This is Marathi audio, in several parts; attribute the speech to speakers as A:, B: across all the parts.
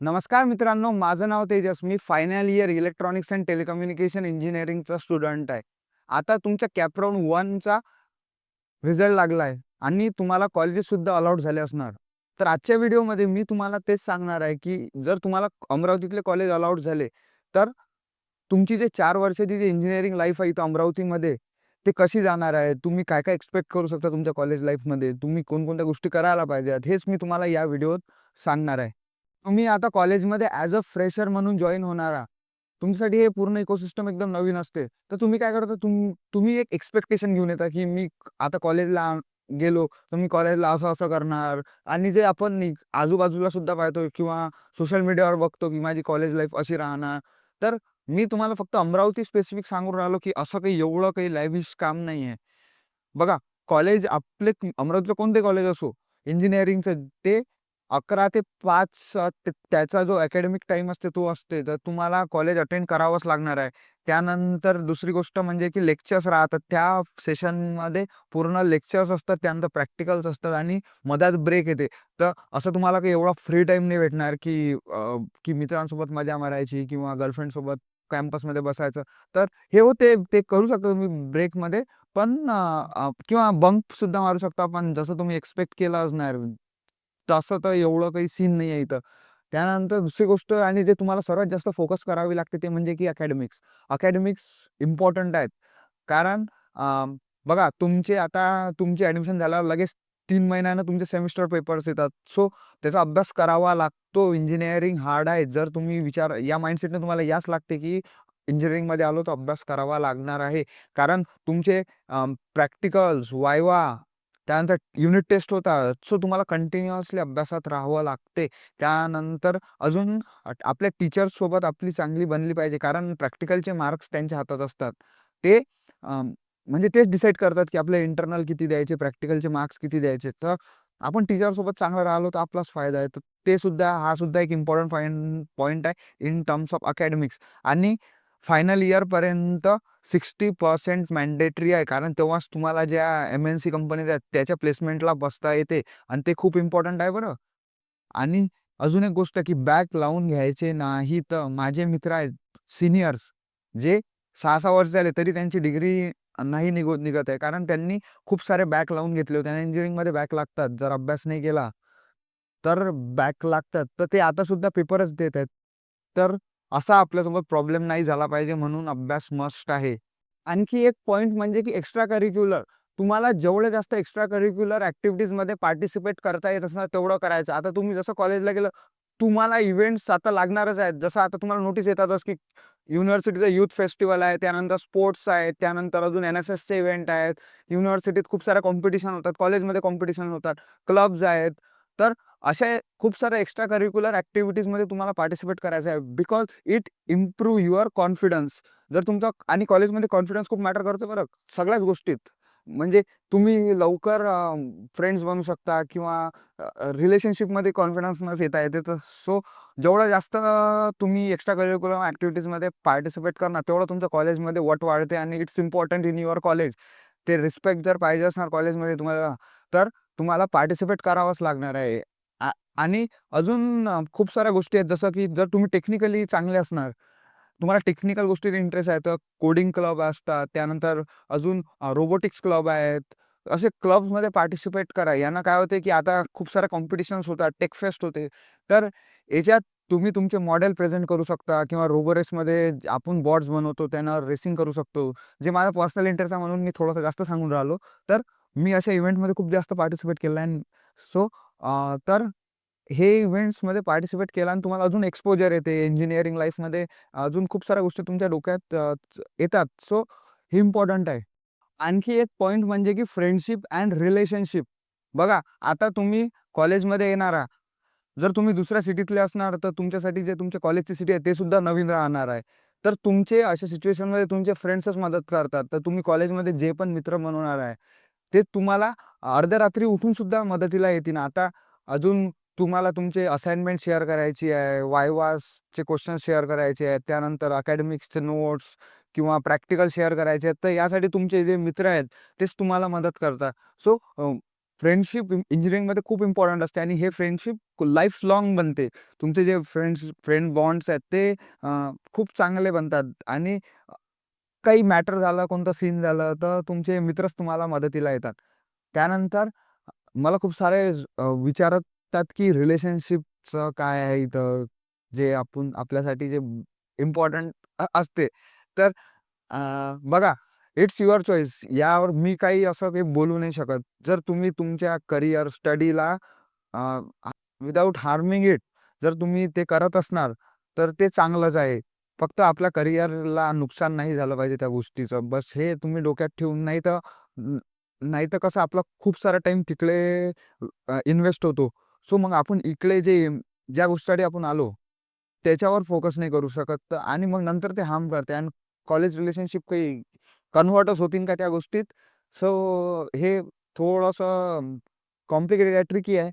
A: नमस्कार मित्रांनो, माझं नाव तेजस. मी final year electronics and telecommunication इंजिनिअरिंगचा student आहे. आता तुमच्या कॅप राउंड 1चा रिझल्ट लागला आहे आणि तुम्हाला कॉलेजेससुद्धा अलॉट झाले असणार. तर आजच्या व्हिडिओमध्ये मी तुम्हाला तेच सांगणार आहे, की जर तुम्हाला अमरावतीतले कॉलेज अलॉट झाले, तर तुमची जे चार वर्षाची जी इंजिनिअरिंग लाईफ आहे इथं अमरावतीमध्ये, ते कशी जाणार आहे? तुम्ही काय-काय एक्स्पेक्ट करू शकता तुमच्या कॉलेज लाईफमध्ये? तुम्ही कोणकोणत्या गोष्टी करायला पाहिजेत? हेच मी तुम्हाला या व्हिडिओत सांगणार आहे. तुम्ही आता कॉलेजमध्ये ॲज अ फ्रेशर म्हणून जॉईन होणार आहात. तुमच्यासाठी हे पूर्ण इकोसिस्टम एकदम नवीन असते. तर तुम्ही काय करता, तुम तुम्ही एक एक्स्पेक्टेशन घेऊन येता, की मी आता कॉलेजला गेलो, तर मी कॉलेजला असं-असं करणार आणि जे आपण आजूबाजूला सुद्धा पाहतो किंवा सोशल मीडियावर बघतो, की माझी कॉलेज लाईफ अशी राहणार. तर मी तुम्हाला फक्त अमरावती स्पेसिफिक सांगून राहिलो, की असं काही एवढं काही लाईव्हिश काम नाही आहे. बघा, कॉलेज आपले अमरावतीचं कोणते कॉलेज असो, इंजिनिअरिंगचं ते 11 ते पाच अ, त त्याचा जो अकॅडमिक टाईम असते तो असते. तर तुम्हाला कॉलेज अटेंड करावंच लागणार आहे. त्यानंतर दुसरी गोष्ट म्हणजे की लेक्चर्स राहतात. त्या सेशनमध्ये पूर्ण लेक्चर्स असतात, त्यानंतर प्रॅक्टिकल्स असतात आणि मधात ब्रेक येते. तर असं तुम्हाला काही एवढा फ्री टाईम नाही भेटणार, की अ, की मित्रांसोबत मजा मारायची किंवा गर्लफ्रेंडसोबत कॅम्पसमध्ये बसायचं. तर हे हो ते ते करू शकता तुम्ही ब्रेकमध्ये. पण अ, अ, किंवा बंकसुद्धा मारू शकता पण जसं तुम्ही एक्सपेक्ट केलं असणार. तसं तर एवढं काही सीन नाही आहे इथं. त्यानंतर दुसरी गोष्ट आणि जे तुम्हाला सर्वात जास्त फोकस करावी लागते ते म्हणजे की अकॅडमिक्स. अकॅडमिक्स इम्पॉर्टंट आहेत. कारण बघा तुमचे आता तुमची ॲडमिशन झाल्यावर लगेच तीन महिन्यानं तुमचे सेमिस्टर पेपर्स येतात. सो त्याचा अभ्यास करावा लागतो. इंजिनिअरिंग हार्ड आहे. जर तुम्ही विचार या माइंडसेटने तुम्हाला याच लागते, की इंजिनिअरिंगमध्ये आलो तर अभ्यास करावा लागणार आहे. कारण तुमचे प्रॅक्टिकल्स, वायवा त्यानंतर युनिट टेस्ट होतात. सो तुम्हाला कंटिन्युअसली अभ्यासात राहावं लागते. त्यानंतर अजून आपल्या टीचर्ससोबत आपली चांगली बनली पाहिजे. कारण प्रॅक्टिकलचे मार्क्स त्यांच्या हातात असतात. ते म्हणजे तेच डिसाईड करतात, की आपले इंटरनल किती द्यायचे, प्रॅक्टिकलचे मार्क्स किती द्यायचे. तर आपण टीचरसोबत चांगलं राहिलो तर आपलाच फायदा आहे. तर ते सुद्धा हा सुद्धा एक इम्पॉर्टंट पॉईंट पॉईंट आहे इन टर्म्स ऑफ अकॅडमिक्स आणि फायनल इयरपर्यंत 60% मॅन्डेटरी आहे. कारण तेव्हाच तुम्हाला ज्या एम-एन-सी कंपनीज आहेत त्याच्या प्लेसमेंटला बसता येते आणि ते खूप इम्पॉर्टंट आहे बरं. आणि अजून एक गोष्ट की बॅक लावून घ्यायचे नाही. तर माझे मित्र आहेत सिनियर्स जे 6-6 वर्ष झाले तरी त्यांची डिग्री नाही निघू निघत आहे. कारण त्यांनी खूप सारे बॅक लावून घेतले होते आणि इंजिनिअरिंगमध्ये बॅक लागतात. जर अभ्यास नाही केला, तर बॅक लागतात. तर ते आता सुद्धा पेपरच देत आहेत. तर असा आपल्यासोबत प्रॉब्लेम नाही झाला पाहिजे म्हणून अभ्यास मस्ट आहे. आणखी एक पॉईंट म्हणजे की एक्स्ट्रा करिक्युलर. तुम्हाला जेवढे जास्त एक्स्ट्रा करिक्युलर ॲक्टिव्हिटीजमध्ये पार्टिसिपेट करता येत असणार तेवढं करायचं. आता तुम्ही जसं कॉलेजला गेलं, तुम्हाला इव्हेंट्स आता लागणारच आहेत. जसं आता तुम्हाला नोटीस येतातच, की युनिव्हर्सिटीचं युथ फेस्टिवल आहे, त्यानंतर स्पोर्ट्स आहेत, त्यानंतर अजून एन-एस-एसचे इव्हेंट आहेत. युनिव्हर्सिटीत खूप साऱ्या कॉम्पिटिशन होतात, कॉलेजमध्ये कॉम्पिटिशन होतात, क्लब्स आहेत. तर अशा खूप साऱ्या एक्स्ट्रा करिक्युलर ॲक्टिव्हिटीजमध्ये तुम्हाला पार्टिसिपेट करायचं आहे. Because it improve your confidence. जर तुमचा आणि कॉलेजमध्ये कॉन्फिडन्स खूप मॅटर करतो बरं, सगळ्याच गोष्टीत. म्हणजे तुम्ही लवकर फ्रेंड्स बनू शकता किंवा रिलेशनशिपमध्ये कॉन्फिडन्सनंच येता येते. तर सो जेवढं जास्त तुम्ही एक्स्ट्रा करिक्युलर ॲक्टिव्हिटीजमध्ये पार्टिसिपेट करणार, तेवढं तुमच्या कॉलेजमध्ये वट वाढते आणि it's important in your college. ते रिस्पेक्ट जर पाहिजे असणार कॉलेजमध्ये तुम्हाला, तर तुम्हाला पार्टिसिपेट करावंच लागणार आहे. आणि अजून खूप साऱ्या गोष्टी आहेत, जसं की जर तुम्ही टेक्निकली चांगले असणार, तुम्हाला टेक्निकल गोष्टीत इंटरेस्ट आहे, तर कोडिंग क्लब असतात, त्यानंतर अजून रोबोटिक्स क्लब आहेत. असे क्लब्समध्ये पार्टिसिपेट करा. यानं काय होते, की आता खूप साऱ्या कॉम्पिटिशन्स होतात, टेक फेस्ट होते. तर याच्यात तुम्ही तुमचे मॉडेल प्रेझेंट करू शकता किंवा रोबो रेसमध्ये आपण बॉट्स बनवतो, त्यांना रेसिंग करू शकतो. जे माझा पर्सनल इंटरेस्ट आहे म्हणून मी थोडंसं जास्त सांगून राहिलो. तर मी अशा इव्हेंटमध्ये खूप जास्त पार्टिसिपेट केलं आहे. सो तर हे इव्हेंट्समध्ये पार्टिसिपेट केला आणि तुम्हाला अजून एक्सपोजर येते. इंजिनिअरिंग लाईफमध्ये अजून खूप साऱ्या गोष्टी तुमच्या डोक्यात येतात. सो हे इम्पॉर्टंट आहे. आणखी एक पॉईंट म्हणजे की फ्रेंडशिप अँड रिलेशनशिप. बघा, आता तुम्ही कॉलेजमध्ये येणार जर तुम्ही दुसऱ्या सिटीतले असणार, तर तुमच्यासाठी जे तुमच्या कॉलेजची सिटी आहे, ते सुद्धा नवीन राहणार आहे. तर तुमचे अशा सिच्युएशनमध्ये तुमचे फ्रेंड्सच मदत करतात. तर तुम्ही कॉलेजमध्ये जे पण मित्र बनवणार आहे, ते तुम्हाला अर्ध्या रात्री उठून सुद्धा मदतीला येतील. आता अजून तुम्हाला तुमचे असाइनमेंट शेअर करायची आहे, वायवासचे क्वेश्चन्स शेअर करायचे आहेत, त्यानंतर अकॅडमिक्सचे नोट्स किंवा प्रॅक्टिकल शेअर करायचे आहेत. तर यासाठी तुमचे जे मित्र आहेत, तेच तुम्हाला मदत करतात. सो फ्रेंडशिप इंजिनिअरिंगमध्ये खूप इम्पॉर्टंट असते आणि हे फ्रेंडशिप लाईफ लाँग बनते तुमचे जे फ्रेंड्स फ्रेंड बॉन्ड्स आहेत ते खूप चांगले बनतात आणि काही मॅटर झालं कोणतं सीन झालं तर तुमचे मित्रच तुम्हाला मदतीला येतात. त्यानंतर मला खूप सारे अं, विचारतात की रिलेशनशिपचं काय आहे इथं? जे आपण आपल्यासाठी जे इम्पॉर्टंट असते. तर अं, बघा इट्स युअर चॉईस. यावर मी काही असं काही बोलू नाही शकत. जर तुम्ही तुमच्या करिअर स्टडीला विदाऊट हार्मिंग इट जर तुम्ही ते करत असणार तर ते चांगलंच आहे. फक्त आपल्या करिअरला नुकसान नाही झालं पाहिजे त्या गोष्टीचं. बस हे तुम्ही डोक्यात ठेवून नाही तर नाही तर कसं आपला खूप सारा टाइम तिकडे इन्व्हेस्ट होतो. सो मग आपण इकडे जे ज्या गोष्टीसाठी आपण आलो त्याच्यावर फोकस नाही करू शकत. तर आणि मग नंतर ते हार्म करते आणि कॉलेज रिलेशनशिप काही कन्व्हर्टच होतील का त्या गोष्टीत? सो हे थोडंसं कॉम्प्लिकेटेड आहे ट्रिकी आहे.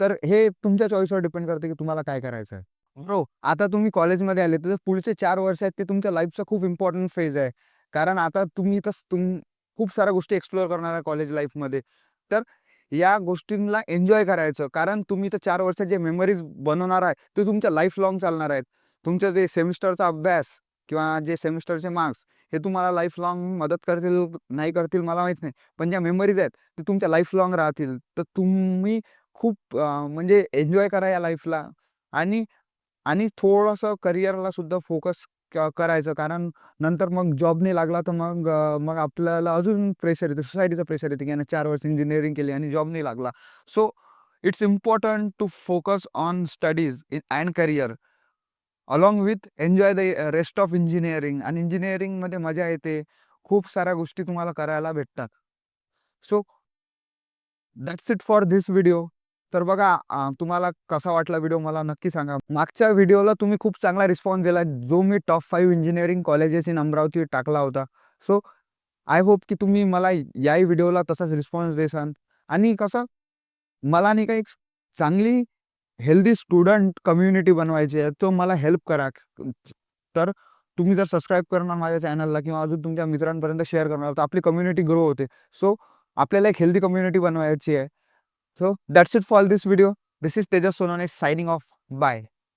A: तर हे तुमच्या चॉईसवर डिपेंड करते की तुम्हाला काय करायचं आहे ब्रो आता तुम्ही कॉलेजमध्ये आले तर पुढचे चार वर्ष आहेत ते तुमच्या लाईफचा खूप इम्पॉर्टंट फेज आहे. कारण आता तुम्ही तर तुम खूप साऱ्या गोष्टी एक्सप्लोअर करणार आहे कॉलेज लाईफमध्ये तर या गोष्टींना एन्जॉय करायचं. कारण तुम्ही तर चार वर्षात जे मेमरीज बनवणार आहे ते तुमच्या लाईफ लॉंग चालणार आहेत. तुमचं जे सेमिस्टरचा अभ्यास किंवा जे सेमिस्टरचे मार्क्स हे तुम्हाला लाईफ लॉंग मदत करतील नाही करतील मला माहीत नाही. पण ज्या मेमरीज आहेत ते तुमच्या लाईफ लॉंग राहतील. तर तुम्ही खूप म्हणजे एन्जॉय करा या लाईफला आणि आणि थोडंसं करिअरला सुद्धा फोकस करायचं. कारण नंतर मग जॉब नाही लागला तर मग मग आपल्याला अजून प्रेशर येते. सोसायटीचं प्रेशर येते की यानं चार वर्ष इंजिनिअरिंग केली आणि जॉब नाही लागला. So it's important to focus on studies in and career. Along with enjoy the rest of engineering. आणि इंजिनिअरिंगमध्ये मजा येते. खूप साऱ्या गोष्टी तुम्हाला करायला भेटतात. So that's it for this video. तर बघा तुम्हाला कसा वाटला व्हिडिओ मला नक्की सांगा. मागच्या व्हिडिओला तुम्ही खूप चांगला रिस्पॉन्स दिला जो मी top five engineering colleges in Amravati टाकला होता. सो आय होप की तुम्ही मला याही व्हिडिओला तसाच रिस्पॉन्स देसान आणि कसं मला नाही का एक चांगली हेल्दी स्टुडंट कम्युनिटी बनवायची आहे तो मला हेल्प करा. तर तुम्ही जर सबस्क्राईब करणार माझ्या चॅनलला किंवा अजून तुमच्या मित्रांपर्यंत शेअर करणार तर आपली कम्युनिटी ग्रो होते. सो आपल्याला एक हेल्दी कम्युनिटी बनवायची आहे. So that's it for this video. This is Tejas Sonane signing off. Bye.